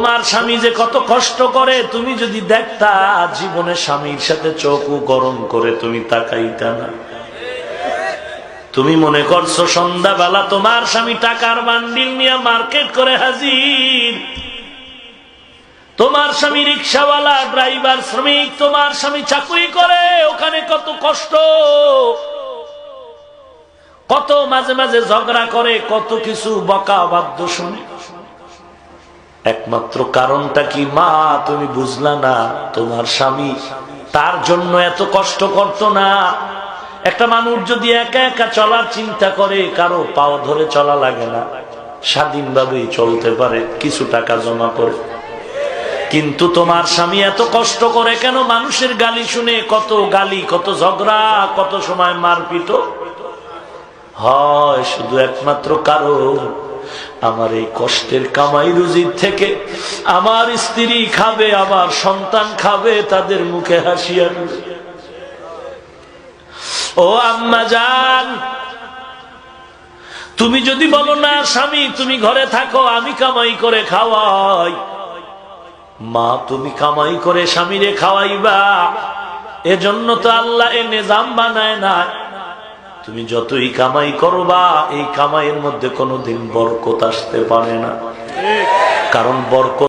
তোমার স্বামী যে কত কষ্ট করে, তুমি যদি দেখতা, জীবনে স্বামীর সাথে চোখও গরম করে তুমি তাকাইতা না। তুমি মনে করছ, সন্ধ্যাবেলা তোমার স্বামী টাকার বান্ডিল নিয়ে মার্কেট করে হাজির। তোমার স্বামী রিক্সাওয়ালা, ড্রাইভার, শ্রমিক, তোমার স্বামী চাকরি করে, ওখানে কত কষ্ট। কত মাঝে মাঝে ঝগড়া করে, কত কিছু বকা বাদ্য শুনে। একমাত্র কারণটা কি? মা, তুমি বুঝলা না, তোমার স্বামী তার জন্য এত কষ্ট করত না। একটা মানুষ যদি একা একা চলার চিন্তা করে, কারও পাও ধরে চলা লাগে না। স্বাধীনভাবেই চলতে পারে, কিছু টাকা জমা করে। কিন্তু তোমার স্বামী এত কষ্ট করে, কেন মানুষের গালি শুনে কত গালি, কত ঝগড়া, কত সময় মারপিট? হয়, শুধু একমাত্র কারণ আমার এই কষ্টের কামাই রুজির থেকে আমার স্ত্রী খাবে, আমার সন্তান খাবে, তাদের মুখে দিবে। ও আম্মা জান, তুমি যদি বলো না, স্বামী, তুমি ঘরে থাকো, আমি কামাই করে খাওয়াই। মা, তুমি কামাই করে স্বামীরে খাওয়াইবা। এজন্য তো আল্লাহ এ নিজাম বানায় না তুমি যতই কামাই করবা এই কামাইয়ের মধ্যে কোনোদিন বরকত আসতে পারে না। কারণ বরকত